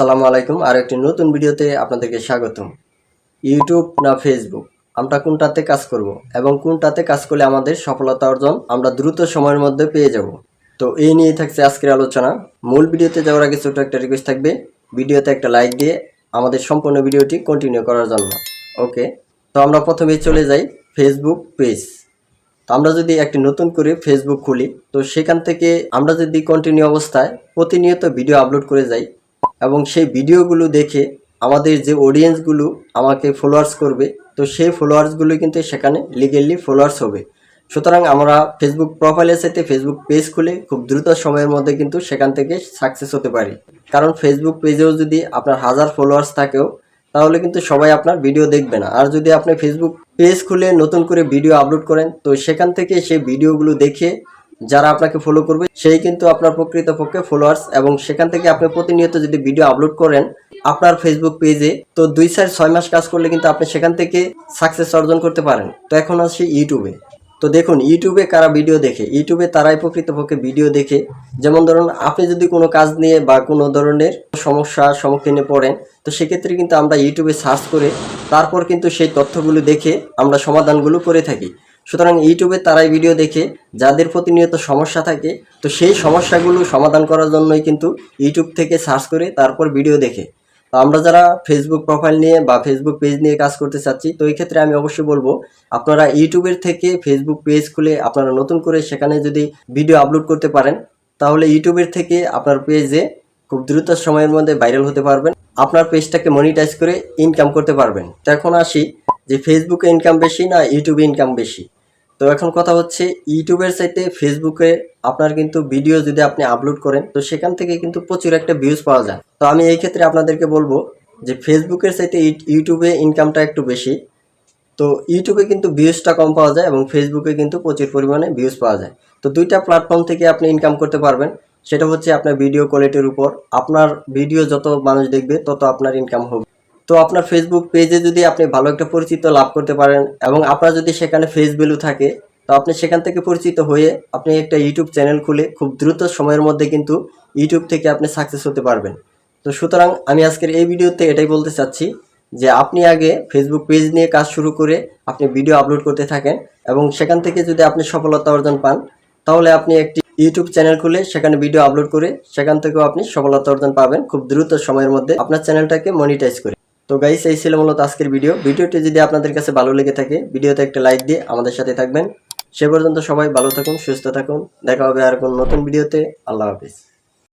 আসসালামু আলাইকুম। আর একটি নতুন ভিডিওতে আপনাদেরকে স্বাগতম। ইউটিউব না ফেসবুক? আমরা কোনটাতে কাজ করব এবং কোনটাতে কাজ করলে আমাদের সফলতা অর্জন আমরা দ্রুত সময়ের মধ্যে পেয়ে যাব। তো এই নিয়ে থাকছে আজকের আলোচনা। মূল ভিডিওতে যাওয়ার আগে ছোট একটা রিকোয়েস্ট থাকবে। ভিডিওতে একটা লাইক দিয়ে আমাদের সম্পূর্ণ ভিডিওটি কন্টিনিউ করার জন্য। ওকে তো আমরা প্রথমে চলে যাই ফেসবুক পেজ তো আমরা যদি একটি নতুন করে ফেসবুক খুলি, তো সেখান থেকে আমরা যদি কন্টিনিউ অবস্থায় প্রতিনিয়ত ভিডিও আপলোড করে যাই এবং সেই ভিডিওগুলো দেখে আমাদের যে অডিয়েন্সগুলো আমাকে ফলোয়ার্স করবে, তো সেই ফলোয়ার্সগুলো কিন্তু সেখানে লিগেলি ফলোয়ার্স হবে। সুতরাং আমরা ফেসবুক প্রোফাইলের সাথে ফেসবুক পেজ খুলে খুব দ্রুত সময়ের মধ্যে কিন্তু সেখান থেকে সাকসেস হতে পারি। কারণ ফেসবুক পেজেও যদি আপনার হাজার ফলোয়ার্স থাকেও, তাহলে কিন্তু সবাই আপনার ভিডিও দেখবে না। আর যদি আপনি ফেসবুক পেজ খুলে নতুন করে ভিডিও আপলোড করেন, তো সেখান থেকে সেই ভিডিওগুলো দেখে যারা আপনাকে ফলো করবে, সেই কিন্তু আপনার প্রকৃতপক্ষে ফলোয়ার্স এবং সেখান থেকে আপনি প্রতিনিয়ত যদি ভিডিও আপলোড করেন আপনার ফেসবুক পেজে তো দুই চার ছয় মাস কাজ করলে কিন্তু আপনি সেখান থেকে সাকসেস অর্জন করতে পারেন। তো এখন আসছি ইউটিউবে তো দেখুন ইউটিউবে কারা ভিডিও দেখে? ইউটিউবে তারাই প্রকৃতপক্ষে ভিডিও দেখে। যেমন ধরুন, আপনি যদি কোনো কাজ নিয়ে বা কোনো ধরনের সমস্যার সম্মুখীনে পড়েন, তো সেক্ষেত্রে কিন্তু আমরা ইউটিউবে সার্চ করে, তারপর কিন্তু সেই তথ্যগুলো দেখে আমরা সমাধানগুলো করে থাকি। সুতরাং ইউটিউবে তারাই ভিডিও দেখে, যাদের প্রতিনিয়ত সমস্যা থাকে, তো সেই সমস্যাগুলো সমাধান করার জন্যই কিন্তু ইউটিউব থেকে সার্চ করে তারপর ভিডিও দেখে। তো আমরা যারা ফেসবুক প্রোফাইল নিয়ে বা ফেসবুক পেজ নিয়ে কাজ করতে চাচ্ছি, তো এই ক্ষেত্রে আমি অবশ্যই বলব, আপনারা ইউটিউবের থেকে ফেসবুক পেজ খুলে আপনারা নতুন করে সেখানে যদি ভিডিও আপলোড করতে পারেন, তাহলে ইউটিউবের থেকে আপনার পেজে খুব দ্রুত সময়ের মধ্যে ভাইরাল হতে পারবেন। আপনার পেজটাকে মনিটাইজ করে ইনকাম করতে পারবেন। তো এখন আসি যে ফেসবুকে ইনকাম বেশি না ইউটিউবে ইনকাম বেশি। তো এখন কথা হচ্ছে ইউটিউবের সাইতে ফেসবুকে আপনার কিন্তু ভিডিও যদি আপনি আপলোড করেন, তো সেখান থেকে কিন্তু প্রচুর একটা ভিউজ পাওয়া যায়। তো আমি এই ক্ষেত্রে আপনাদেরকে বলব যে ফেসবুকের সাইতে ইউটিউবে ইনকামটা একটু বেশি। তো ইউটিউবে কিন্তু ভিউজটা কম পাওয়া যায় এবং ফেসবুকে কিন্তু প্রচুর পরিমাণে ভিউজ পাওয়া যায়। তো দুইটা প্ল্যাটফর্ম থেকে আপনি ইনকাম করতে পারবেন। সেটা হচ্ছে আপনার ভিডিও কোয়ালিটির উপর। আপনার ভিডিও যত মানুষ দেখবে, তত আপনার ইনকাম হবে। তো আপনার ফেসবুক পেজে যদি আপনি ভালো একটা পরিচিত লাভ করতে পারেন এবং আপনার যদি সেখানে ফেস ভ্যালু থাকে, তো আপনি সেখান থেকে পরিচিত হয়ে আপনি একটা ইউটিউব চ্যানেল খুলে খুব দ্রুত সময়ের মধ্যে কিন্তু ইউটিউব থেকে আপনি সাকসেস হতে পারবেন। তো সুতরাং আমি আজকের এই ভিডিওতে এটাই বলতে চাচ্ছি যে আপনি আগে ফেসবুক পেজ নিয়ে কাজ শুরু করে আপনি ভিডিও আপলোড করতে থাকেন এবং সেখান থেকে যদি আপনি সফলতা অর্জন পান, তাহলে আপনি একটি ইউটিউব চ্যানেল খুলে সেখানে ভিডিও আপলোড করে সেখান থেকেও আপনি সফলতা অর্জন পাবেন খুব দ্রুত সময়ের মধ্যে আপনার চ্যানেলটাকে মনিটাইজ করে। তো গাইস এই ছিল মূলত আজকের ভিডিও ভিডিওটি যদি আপনাদের কাছে ভালো লেগে থাকে, ভিডিওতে একটা লাইক দিয়ে আমাদের সাথে থাকবেন। সে পর্যন্ত সবাই ভালো থাকুন, সুস্থ থাকুন। দেখা হবে আর কোন নতুন ভিডিওতে আল্লাহ হাফিজ।